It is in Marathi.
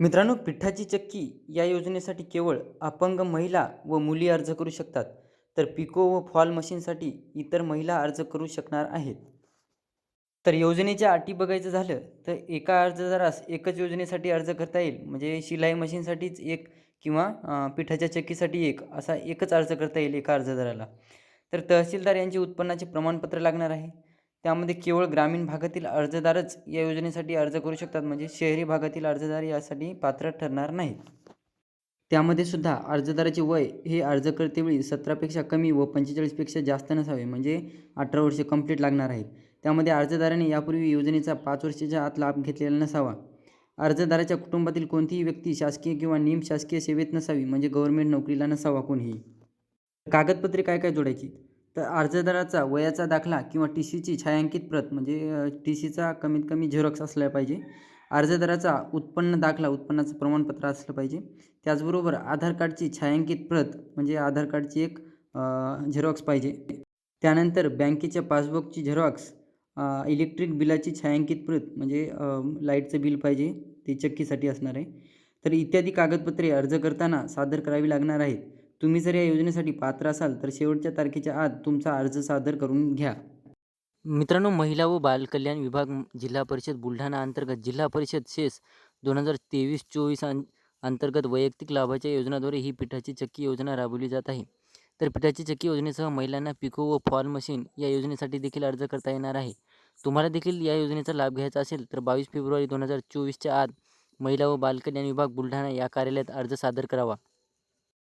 मित्रांनो पिठाची चक्की या योजनेसाठी केवळ अपंग महिला व मुली अर्ज करू शकतात तर पिको व फॉल मशीनसाठी इतर महिला अर्ज करू शकणार आहेत. तर योजनेच्या अटी बघायचं झालं तर एका अर्जदारास एकच योजनेसाठी अर्ज करता येईल. म्हणजे शिलाई मशीनसाठीच एक किंवा पिठाच्या चक्कीसाठी एक असा एकच अर्ज करता येईल एका अर्जदाराला. तर तहसीलदार यांचे उत्पन्नाचे प्रमाणपत्र लागणार आहे. त्यामध्ये केवळ ग्रामीण भागातील अर्जदारच या योजनेसाठी अर्ज करू शकतात म्हणजे शहरी भागातील अर्जदार यासाठी पात्र ठरणार नाहीत. त्यामध्ये सुद्धा अर्जदाराचे वय हे अर्ज करतेवेळी सतरापेक्षा कमी व पंचेचाळीसपेक्षा जास्त नसावे म्हणजे अठरा वर्षे कंप्लीट लागणार आहेत. त्यामध्ये अर्जदाराने यापूर्वी योजनेचा पाच वर्षाच्या आत लाभ घेतलेला नसावा. अर्जदाराच्या कुटुंबातील कोणतीही व्यक्ती शासकीय किंवा निमशासकीय सेवेत नसावी म्हणजे गव्हर्नमेंट नोकरीला नसावा कोणीही. कागदपत्रे काय काय जोडायची? तर अर्जदाराचा वयाचा दाखला किंवा टी सीची छायांकित प्रत म्हणजे टी सीचा कमीत कमी झेरॉक्स असला पाहिजे. अर्जदाराचा उत्पन्न दाखला उत्पन्नाचं प्रमाणपत्र असलं पाहिजे. त्याचबरोबर आधार कार्डची छायांकित प्रत म्हणजे आधार कार्डची एक झेरॉक्स पाहिजे. त्यानंतर बँकेच्या पासबुकची झेरॉक्स इलेक्ट्रिक बिलाची छायांकित प्रत म्हणजे लाईटचं बिल पाहिजे ते चक्कीसाठी असणार आहे. तर इत्यादी कागदपत्रे अर्ज करताना सादर करावी लागणार आहेत. तुम्ही जर या योजनेसाठी पात्र असाल तर शेवटच्या तारखेच्या आत तुमचा अर्ज सादर करून घ्या. मित्रांनो महिला व बालकल्याण विभाग जिल्हा परिषद बुलढाणा अंतर्गत जिल्हा परिषद शेस दोन हजार तेवीस चोवीस अं अंतर्गत वैयक्तिक लाभाच्या योजनाद्वारे ही पिठाची चक्की योजना राबवली जात आहे. तर पिठाची चक्की योजनेसह महिलांना पिको व फॉल मशीन या योजनेसाठी देखील अर्ज करता येणार आहे. तुम्हाला देखील या योजनेचा लाभ घ्यायचा असेल तर बावीस फेब्रुवारी दोन हजार चोवीसच्या आत महिला व बालकल्याण विभाग बुलढाणा या कार्यालयात अर्ज सादर करावा.